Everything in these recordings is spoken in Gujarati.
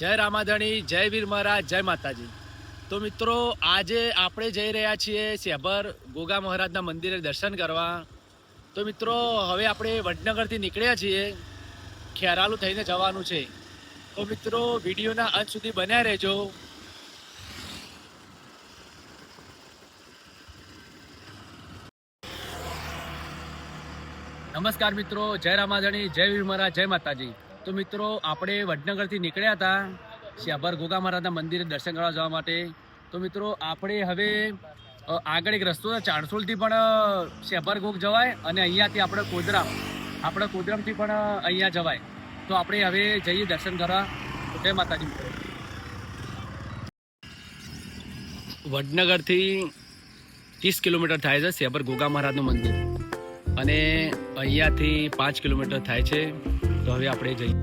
જય રામાધણી, જય વીર મહારાજ, જય માતાજી. તો મિત્રો, આજે આપણે જઈ રહ્યા છીએ શેભર ગોગા મહારાજના મંદિરે દર્શન કરવા. તો મિત્રો, હવે આપણે વડનગરથી નીકળ્યા છીએ. ખેરાલુ થઈને જવાનું છે. તો મિત્રો, વિડીયોના અંત સુધી બન્યા રહેજો. નમસ્કાર મિત્રો, જય રામાધણી, જય વીર મહારાજ, જય માતાજી. તો મિત્રો, આપણે વડનગરથી નીકળ્યા હતા, શ્યાભર ગોગા મહારાજના મંદિરે દર્શન કરવા જવા માટે. તો મિત્રો, આપણે હવે આગળ એક રસ્તો છે, ચાણસોલથી પણ શ્યાભર ગોગ જવાય અને અહીંયાથી આપણે કોદરામ આપણે કોદરામથી પણ અહીંયા જવાય. તો આપણે હવે જઈએ દર્શન કરવા. જય માતાજી મિત્રો. વડનગરથી ત્રીસ કિલોમીટર થાય છે શ્યાભર ગોગા મહારાજનું મંદિર. અને અહીંયાથી પાંચ કિલોમીટર થાય છે. તો હવે આપણે જઈએ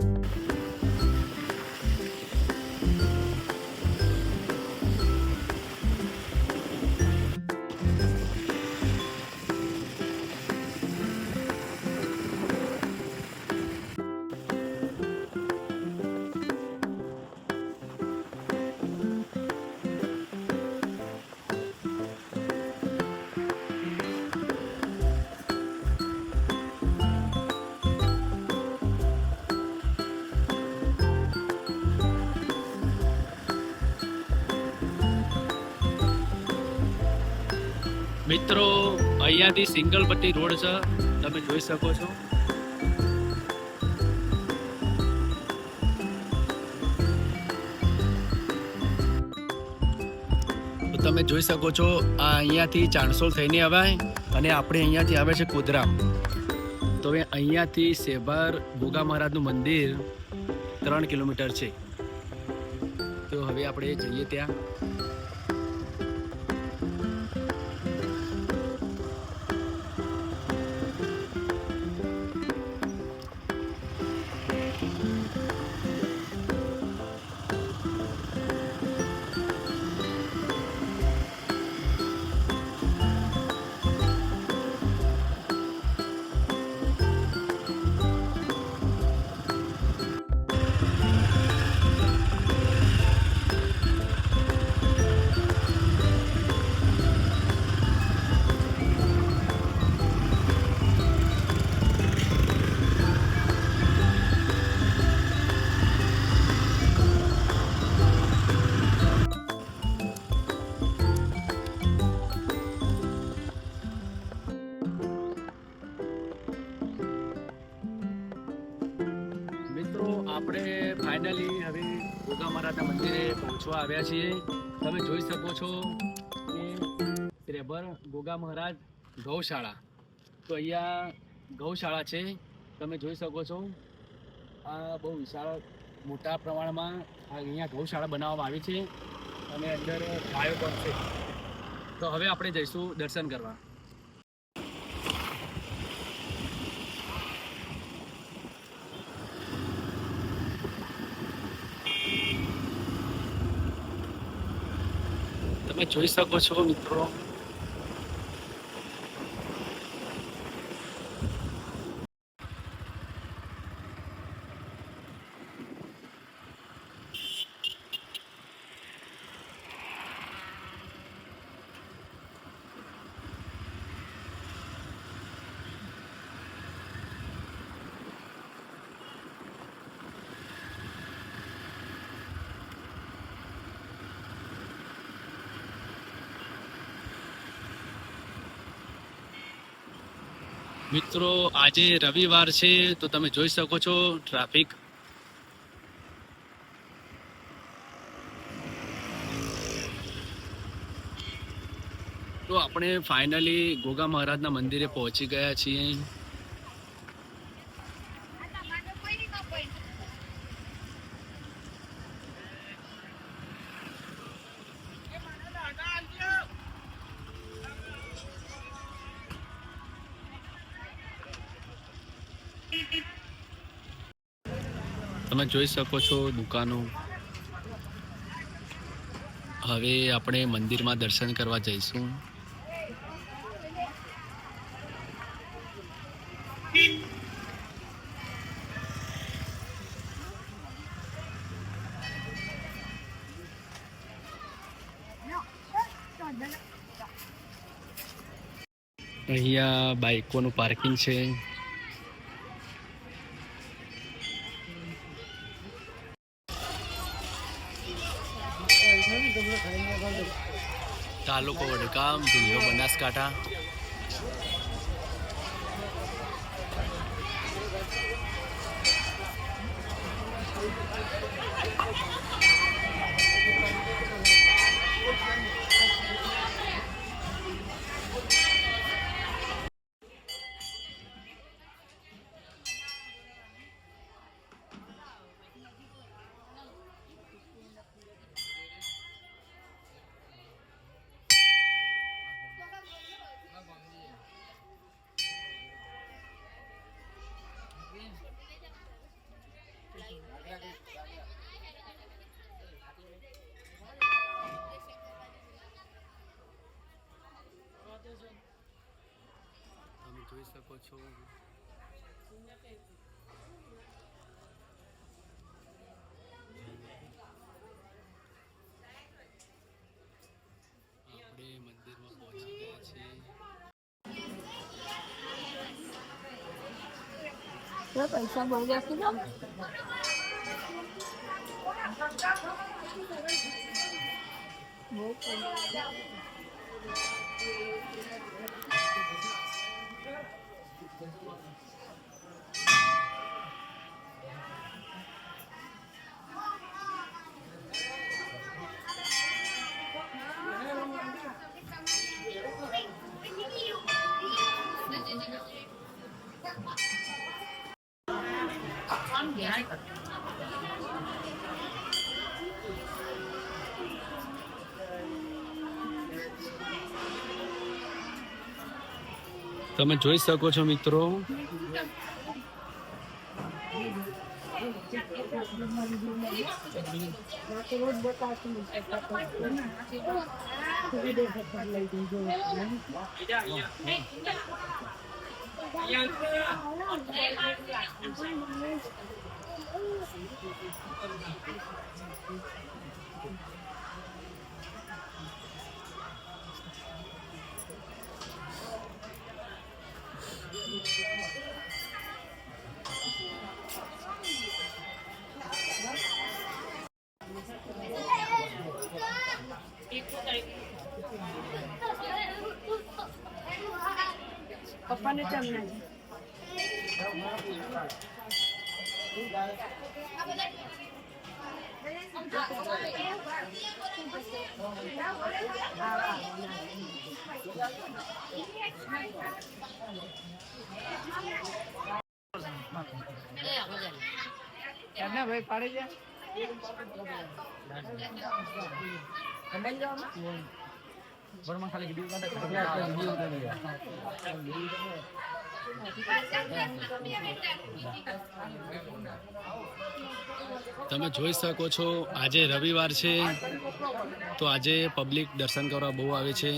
મિત્રો, અહીંયાથી સિંગલ પટ્ટી રોડ છે. તમે જોઈ શકો છો. તમે જોઈ શકો છો, આ અહીંયાથી ચાણસોલ થઈને અવાય અને આપણે અહીંયાથી આવે છે કુદરામ. તો હવે અહીંયાથી સેભાર ગોગા મહારાજનું મંદિર ત્રણ કિલોમીટર છે. તો હવે આપણે જઈએ ત્યાં. પહોંચવા આવ્યા છીએ. તમે જોઈ શકો છો કે ત્રેભર ગોગા મહારાજ ગૌશાળા. તો અહીંયા ગૌશાળા છે. તમે જોઈ શકો છો. આ બહુ વિશાળ મોટા પ્રમાણમાં અહીંયા ગૌશાળા બનાવવામાં આવી છે. અને અંદર ગાયો પણ છે. તો હવે આપણે જઈશું દર્શન કરવા. તમે જોઈ શકો છો મિત્રો મિત્રો, આજે રવિવાર છે, તો તમે જોઈ શકો છો ટ્રાફિક. તો આપણે ફાઇનલી ગોગા મહારાજના મંદિરે પહોંચી ગયા છીએ. તમે જોઈ શકો છો દુકાનો. હવે આપણે મંદિરમાં દર્શન કરવા જઈશું. અહીંયા બાઇકોનું પાર્કિંગ છે. તાલુકો વડગામ જિલ્લો બનાસકાંઠા. શકો છો આપણે મંદિરમાં પહોંચી ગયા છીએ. પૈસા બહુ આપી દો બહુ પૈસા. Yeah, I તમે જોઈ શકો છો મિત્રો. Thank બતાવશું પપ્પાને ચમના ભાઈ પાડી જાય તમે જોઈ શકો છો, આજે રવિવાર છે. તો આજે પબ્લિક દર્શન કરવા બહુ આવે છે.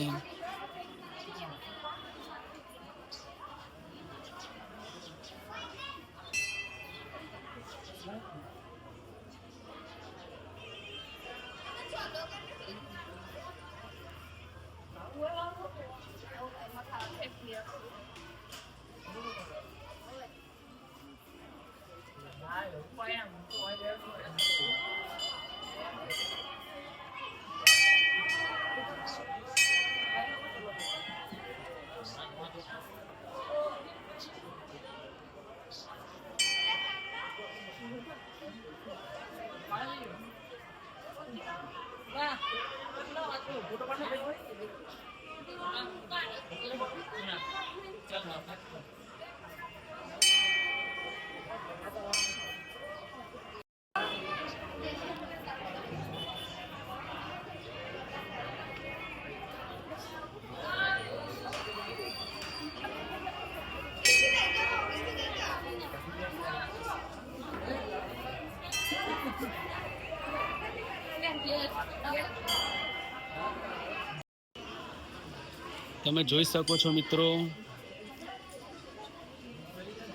તમે જોઈ શકો છો મિત્રો,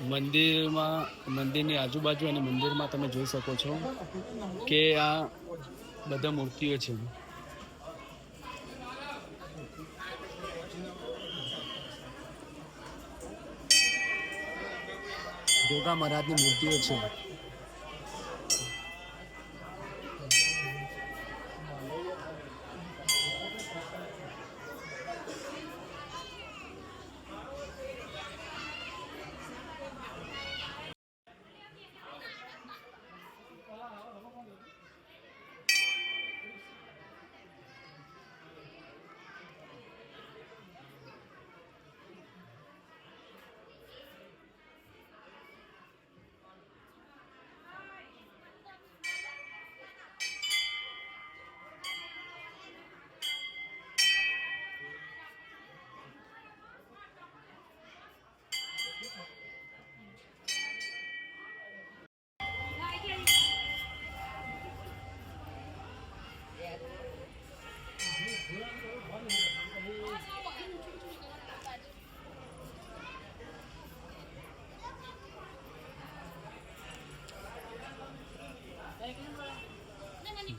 મંદિરમાં, મંદિરની આજુબાજુ અને મંદિરમાં તમે જોઈ શકો છો કે આ બધા મૂર્તિઓ છે. ગોગા મહારાજની મૂર્તિઓ છે.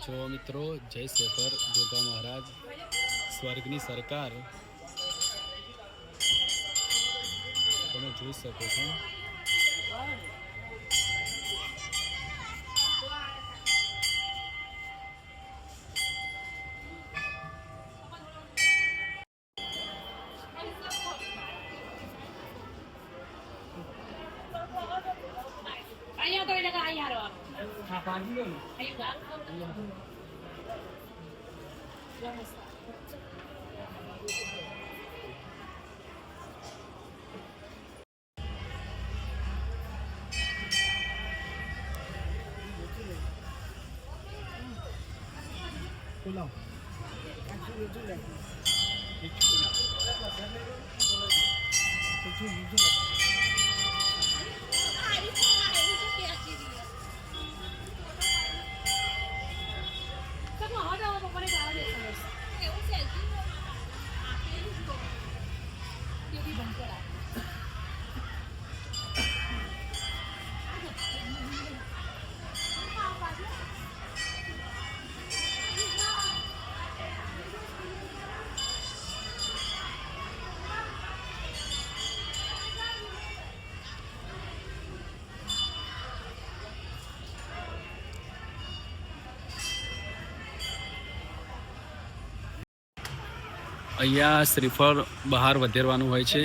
જો મિત્રો જય શેખર જોગા મહારાજ સ્વર્ગની સરકાર. તમે જોઈ શકો છો. અહીંયા તો એટલે અહીંયા રહેવાનું. અહીંયા ગામ. તો અહીંયા શ્રીફળ બહાર વધેરવાનું હોય છે.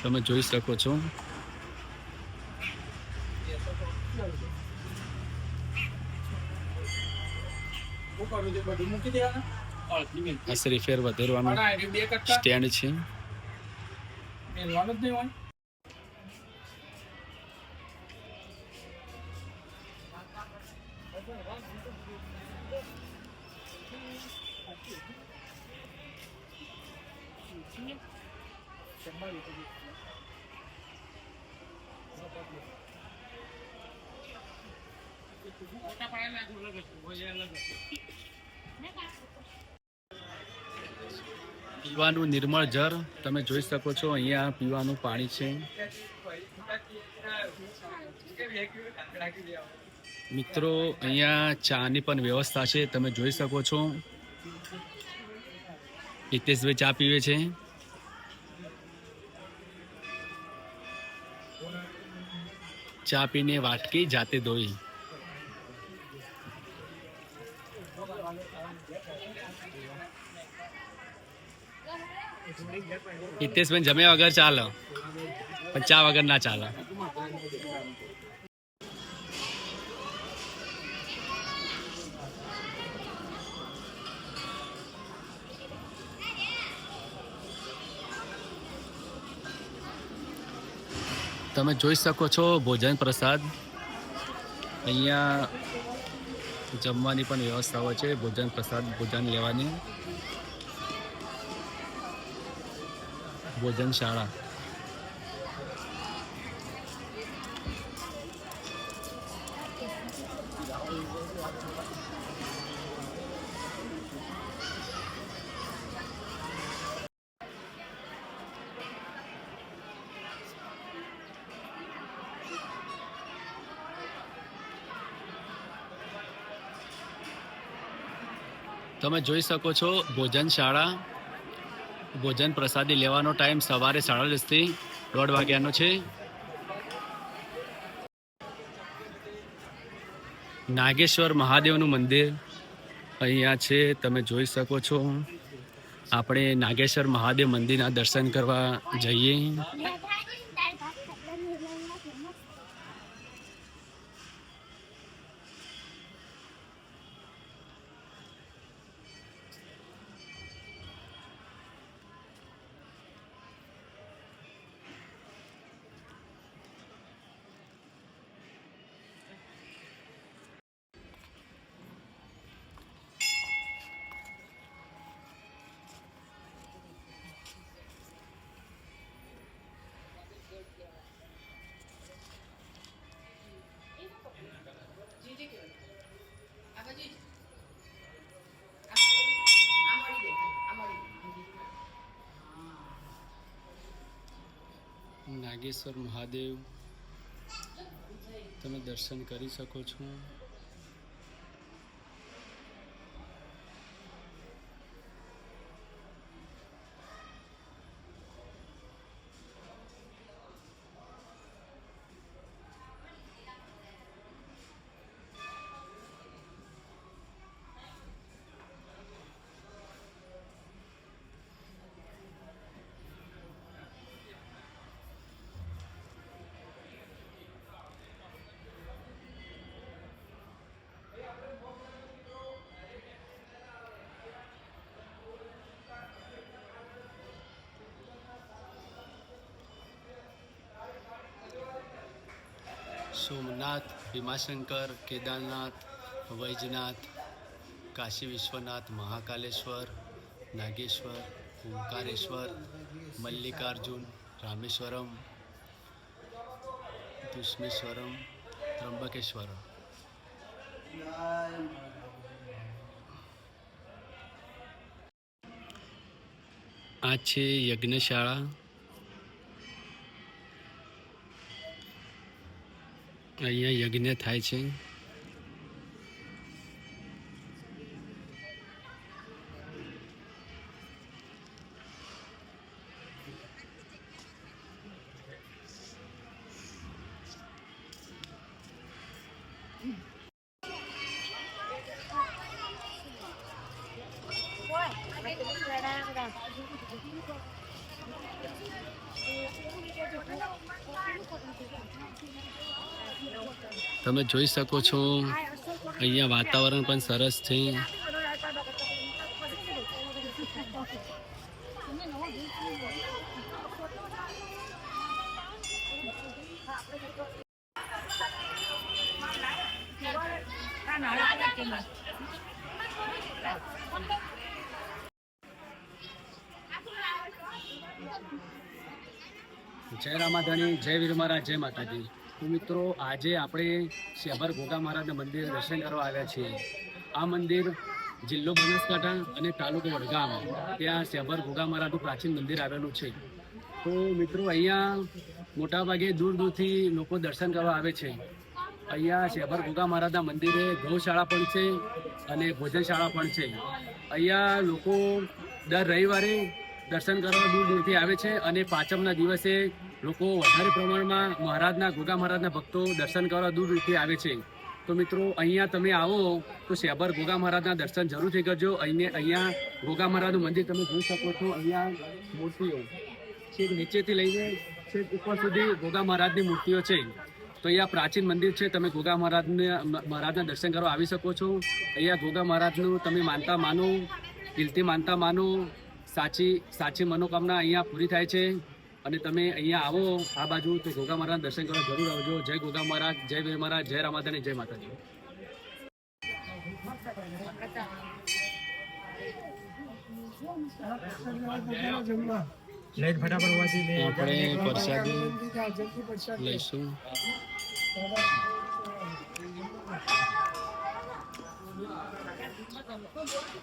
તમે જોઈ શકો છો. આ શ્રીફેર વધેરવાનું સ્ટેન્ડ છે. પીવાનું નિર્મળ જળ તમે જોઈ શકો છો, અહીંયા પીવાનું પાણી છે. મિત્રો, અહીંયા ચાની પણ વ્યવસ્થા છે, તમે જોઈ શકો છો. હિતેશભાઈ ચા પીવે છે. ચા પીને વાટકી જાતે ધોઈ. હિતેશભાઈ જમ્યા વગર ચાલો પણ ચા વગર ના ચાલો તમે જોઈ શકો છો ભોજન પ્રસાદ અહીંયા જમવાની પણ વ્યવસ્થા હોય છે ભોજન પ્રસાદ ભોજન લેવાની ભોજન શાળા તમે જોઈ શકો છો ભોજન શાળા ભોજન પ્રસાદી લેવાનો ટાઈમ સવારે સાડા દસથી દોઢ વાગ્યાનો છે. નાગેશ્વર મહાદેવનું મંદિર અહીંયા છે, તમે જોઈ શકો છો. આપણે નાગેશ્વર મહાદેવ મંદિરના દર્શન કરવા જઈએ. નાગેશ્વર મહાદેવ તમે દર્શન કરી શકો છો. સોમનાથ, ભીમાશંકર, કેદારનાથ, વૈજનાથ, કાશી વિશ્વનાથ, મહાકાલેશ્વર, નાગેશ્વર ઓંકારેશ્વર મલ્લિકાર્જુન, રામેશ્વરમ, દુષ્મેશ્વરમ ત્રંબકેશ્વરમ આ છે યજ્ઞશાળા. અહીંયા યજ્ઞ થાય છે તમે જોઈ શકો છો, અહીંયા વાતાવરણ પણ સરસ છે. જય રામાધાની જય વીર મહારાજ, જય માતાજી. તો મિત્રો, આજે આપણે શેભર ઘોઘા મહારાજના મંદિર દર્શન કરવા આવ્યા છીએ. આ મંદિર જિલ્લો બનાસકાંઠા અને તાલુકો વડગામ, ત્યાં શેભર ઘોઘા મહારાજનું પ્રાચીન મંદિર આવેલું છે. તો મિત્રો, અહીંયા મોટાભાગે દૂર દૂરથી લોકો દર્શન કરવા આવે છે. અહીંયા શેભર ગોગા મહારાજના મંદિરે ગૌશાળા પણ છે અને ભોજનશાળા પણ છે. અહીંયા લોકો દર રવિવારે દર્શન કરવા દૂર દૂરથી આવે છે અને પાંચમના દિવસે લોકો વધારે પ્રમાણમાં મહારાજના, ગોગા મહારાજના ભક્તો દર્શન કરવા દૂર દૂરથી આવે છે. તો મિત્રો, અહીંયા તમે આવો તો સેબર ગોગા મહારાજના દર્શન જરૂરથી કરજો. અહીંયા અહીંયા ગોગા મહારાજનું મંદિર તમે જોઈ શકો છો. અહીંયા મૂર્તિઓ છેક નીચેથી લઈને છેક ઉપર સુધી ગોગા મહારાજની મૂર્તિઓ છે. તો અહીંયા પ્રાચીન મંદિર છે. તમે ગોગા મહારાજને મહારાજના દર્શન કરવા આવી શકો છો. અહીંયા ગોગા મહારાજનું તમે માનતા માનો, દિલથી માનતા માનો. સાચી સાચી મનોકામના અહીંયા પૂરી થાય છે. અને તમે અહીંયા આવો આ બાજુ તો ગોગા મહારાજ દર્શન કરવા જરૂર આવજો. જય ગોગા મહારાજ જય બે મહારાજ જય રામાધાની જય માતાજી. આપણે પ્રસાદી લઈશું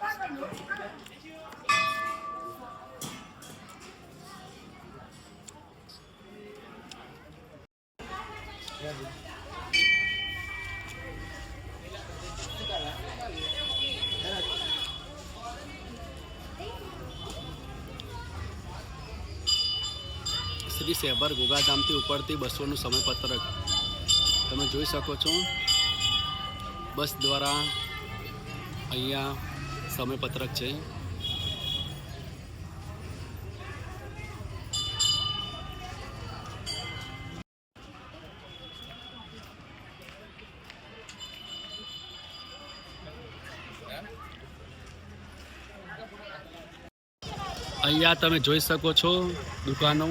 Thank you. શ્રી શેબર ગોગાધામથી ઉપડતી બસોનું સમયપત્રક. તમે જોઈ શકો છો, બસ દ્વારા અહીંયા સમયપત્રક છે. અહીંયા તમે જોઈ શકો છો દુકાનો.